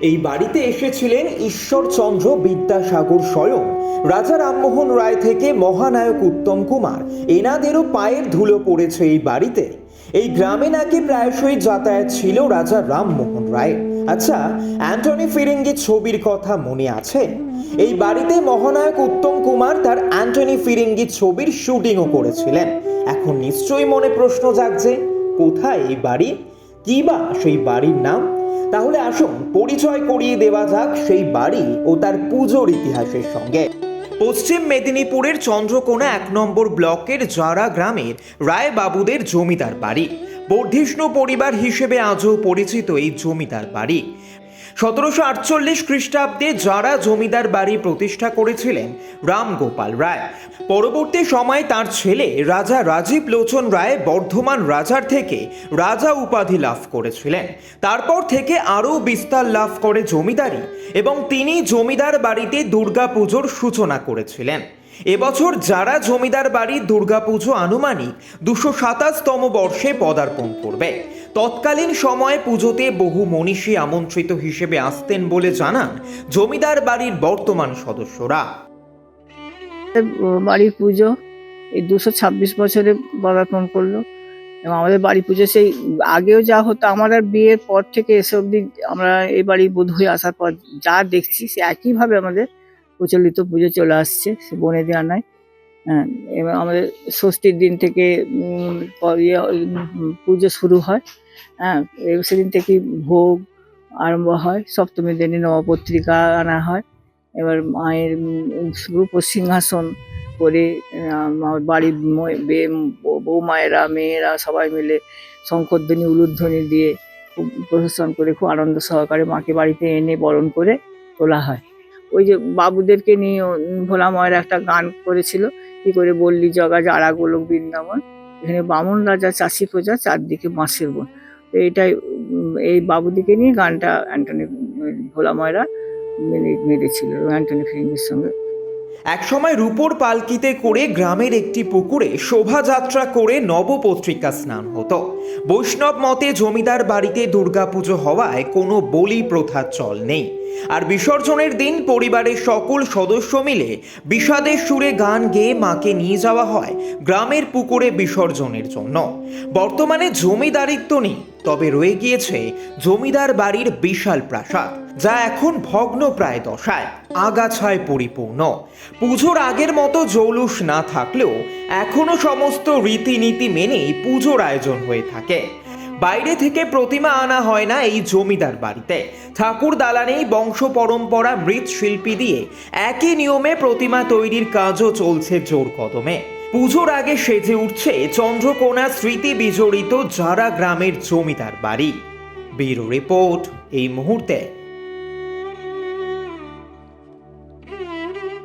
এই বাড়িতে এসেছিলেন ঈশ্বরচন্দ্র বিদ্যাসাগর স্বয়ং। রাজা রামমোহন রায় থেকে মহানায়ক উত্তম কুমার। এনাদেরও পায়ের ধুলো পড়েছে এই বাড়িতে। এই গ্রামে নাকি প্রায়শই যাতায়াত ছিল রাজা রামমোহন রায় আচ্ছা অ্যান্টনি ফিরিঙ্গি ছবির কথা মনে আছে? এই বাড়িতে মহানায়ক উত্তম কুমার তার অ্যান্টনি ফিরিঙ্গি ছবির শুটিংও করেছিলেন। এখন নিশ্চয়ই মনে প্রশ্ন জাগছে। কোথায় এই বাড়ি? কি বা সেই বাড়ির নাম? তাহলে আসুন পরিচয় করিয়ে দেওয়া যাক সেই বাড়ি ও তার পুজোর ইতিহাসের সঙ্গে। পশ্চিম মেদিনীপুরের চন্দ্রকোনা এক নম্বর ব্লকের জারা গ্রামের রায় বাবুদের জমিদার বাড়ি। বর্ধিষ্ণু পরিবার হিসেবে আজও পরিচিত এই জমিদার বাড়ি। সতেরোশো আটচল্লিশ খ্রিস্টাব্দে যারা জমিদার বাড়ি প্রতিষ্ঠা করেছিলেন, রামগোপাল রায়। পরবর্তী সময়ে তার ছেলে রাজা রাজীব লোচন রায় বর্ধমান রাজার থেকে রাজা উপাধি লাভ করেছিলেন। তারপর থেকে আরও বিস্তার লাভ করে জমিদারি এবং তিনি জমিদার বাড়িতে দুর্গাপুজোর সূচনা করেছিলেন। এবছর যারা জমিদার বাড়ির দুর্গাপুজো আনুমানিক দুশো সাতাশতম বর্ষে পদার্পণ করবে। তৎকালীন সময়ে পুজোতে বহু মনীষী আমন্ত্রিত হিসেবে আসতেন বলে জানান জমিদার বাড়ির বর্তমান সদস্যরা। বাড়ির পুজো এই দুশো ছাব্বিশ বছরে পদার্পণ করল এবং আমাদের বাড়ি পুজো সেই আগেও যা হতো আমাদের বিয়ের পর থেকে এসে অবধি আমরা এই বাড়ি বোধ হয়ে আসার পর যা দেখছি, সে একইভাবে আমাদের প্রচলিত পুজো চলে আসছে সে বনে দেওয়া নয় হ্যাঁ এবং আমাদের ষষ্ঠীর দিন থেকে ইয়ে, পুজো শুরু হয়। হ্যাঁ সেদিন থেকে ভোগ আরম্ভ হয় সপ্তমীর দিনে নবপত্রিকা আনা হয়। এবার মায়ের রূপ সিংহাসন করে আমার বাড়ির বৌমায়েরা মেয়েরা সবাই মিলে শঙ্করধ্বনি উলুধ্বনি দিয়ে খুব প্রশাসন করে খুব আনন্দ সহকারে মাকে বাড়িতে এনে বরণ করে তোলা হয়। ওই যে বাবুদেরকে নিয়ে ভোলা ময়ের একটা গান করেছিল। কি করে বললি জগা যারা গোলক বৃন্দাবন। এখানে বামন রাজা, চাষি প্রজা, চারদিকে বাঁশের বোন। তো এটাই এই বাবুদিকে নিয়ে গানটা অ্যান্টনি ভোলা ময়রা মেরে, মেরেছিল অ্যান্টনি ফিরিঙ্গের সঙ্গে। একসময় রূপোর পালকিতে করে গ্রামের একটি পুকুরে শোভাযাত্রা করে নবপত্রিকা স্নান হতো। বৈষ্ণব মতে জমিদার বাড়িতে দুর্গাপুজো হওয়ায় কোনো বলি প্রথার চল নেই। আর বিসর্জনের দিন পরিবারের সকল সদস্য মিলে বিষাদের সুরে গান গেয়ে মাকে নিয়ে যাওয়া হয় গ্রামের পুকুরে বিসর্জনের জন্য। বর্তমানে জমিদারিত্ব নেই। তবে রয়ে গিয়েছে জমিদার বাড়ির বিশাল প্রাসাদ, যা এখন ভগ্ন প্রায় দশায় আগাছায় পরিপূর্ণ। পুজোর আগের মতো জৌলুস না থাকলেও এখনও সমস্ত রীতিনীতি মেনেই পুজোর আয়োজন হয়ে থাকে। বাইরে থেকে প্রতিমা আনা হয় না এই জমিদার বাড়িতে। ঠাকুর দালানেই বংশ পরম্পরা মৃৎশিল্পী দিয়ে একই নিয়মে প্রতিমা তৈরির কাজও চলছে জোর কদমে। পুজোর আগে সেজে উঠছে চন্দ্রকোনা স্মৃতি বিজড়িত যারা গ্রামের জমিদার বাড়ি। ব্যুরো রিপোর্ট এই মুহূর্তে।